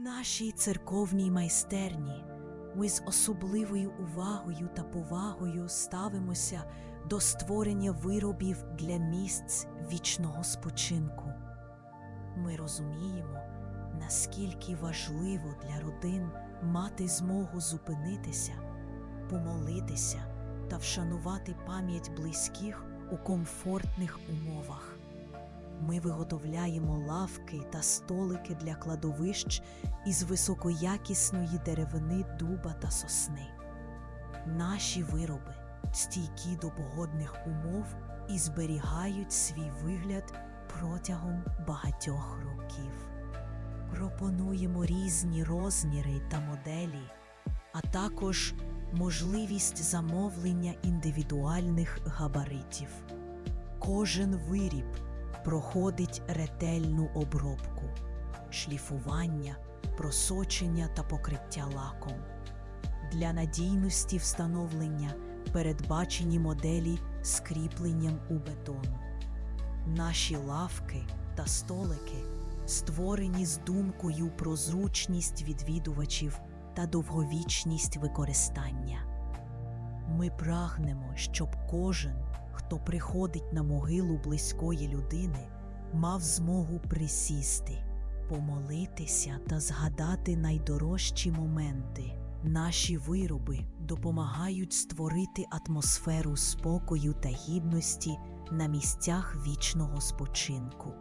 нашій церковній майстерні ми з особливою увагою та повагою ставимося до створення виробів для місць вічного спочинку. Ми розуміємо, наскільки важливо для родин мати змогу зупинитися, помолитися та вшанувати пам'ять близьких у комфортних умовах. Ми виготовляємо лавки та столики для кладовищ із високоякісної деревини дуба та сосни. Наші вироби стійкі до погодних умов і зберігають свій вигляд протягом багатьох років. Пропонуємо різні розміри та моделі, а також можливість замовлення індивідуальних габаритів. Кожен виріб проходить ретельну обробку, шліфування, просочення та покриття лаком. Для надійності встановлення передбачені моделі з кріпленням у бетон. Наші лавки та столики створені з думкою про зручність відвідувачів та довговічність використання. Ми прагнемо, щоб кожен, хто приходить на могилу близької людини, мав змогу присісти, помолитися та згадати найдорожчі моменти. Наші вироби допомагають створити атмосферу спокою та гідності на місцях вічного спочинку.